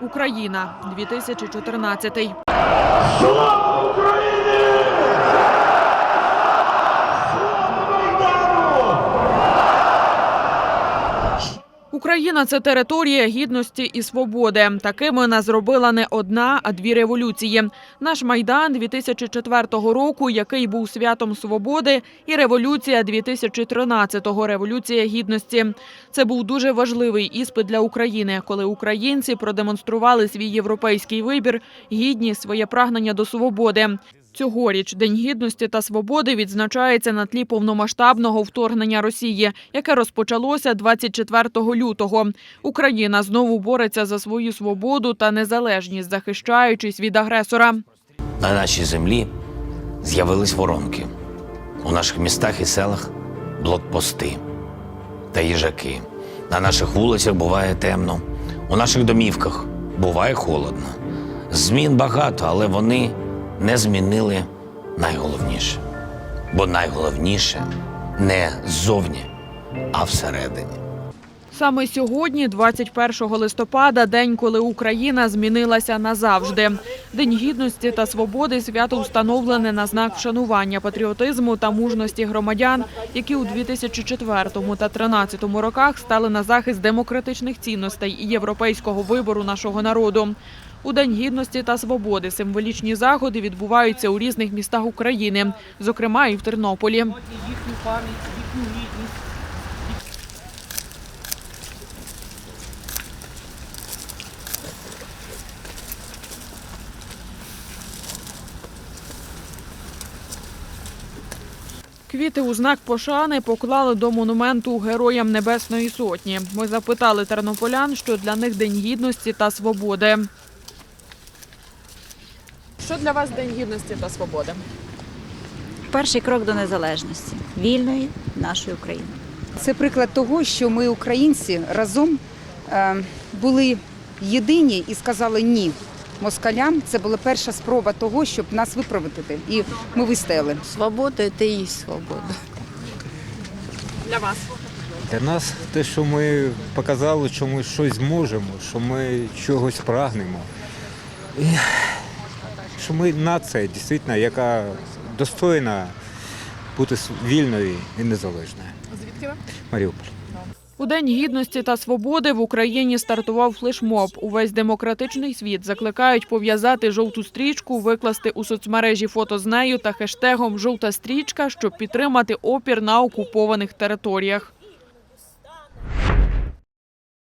Україна 2014. Україна це територія гідності і свободи. Такими нас зробила не одна, а дві революції. Наш майдан 2004 року, який був святом свободи, і революція 2013-го – революція гідності. Це був дуже важливий іспит для України, коли українці продемонстрували свій європейський вибір, гідність, своє прагнення до свободи. Цьогоріч День гідності та свободи відзначається на тлі повномасштабного вторгнення Росії, яке розпочалося 24 лютого. Україна знову бореться за свою свободу та незалежність, захищаючись від агресора. На нашій землі з'явились воронки. У наших містах і селах блокпости та їжаки. На наших вулицях буває темно, у наших домівках буває холодно. Змін багато, але вони не змінили найголовніше. Бо найголовніше не ззовні, а всередині. Саме сьогодні, 21 листопада, день, коли Україна змінилася назавжди. День гідності та свободи свято встановлене на знак вшанування патріотизму та мужності громадян, які у 2004 та 2013 роках стали на захист демократичних цінностей і європейського вибору нашого народу. У День гідності та свободи символічні заходи відбуваються у різних містах України, зокрема і в Тернополі. Квіти у знак пошани поклали до монументу Героям Небесної Сотні. Ми запитали тернополян, що для них День гідності та свободи. Що для вас День гідності та свободи? Перший крок до незалежності вільної нашої України. Це приклад того, що ми, українці, разом е, були єдині і сказали ні москалям. Це була перша спроба того, щоб нас виправити. І ми вистояли. Свобода – и есть свобода. Для вас Для нас те, що ми показали, що ми щось зможемо, що ми чогось прагнемо. І що ми нація, дійсно, яка достойна бути вільною і незалежною. звідки ви? Маріуполь. У День гідності та свободи в Україні стартував флешмоб. Увесь демократичний світ закликають пов'язати жовту стрічку, викласти у соцмережі фото з нею та хештегом Жовта стрічка, щоб підтримати опір на окупованих територіях.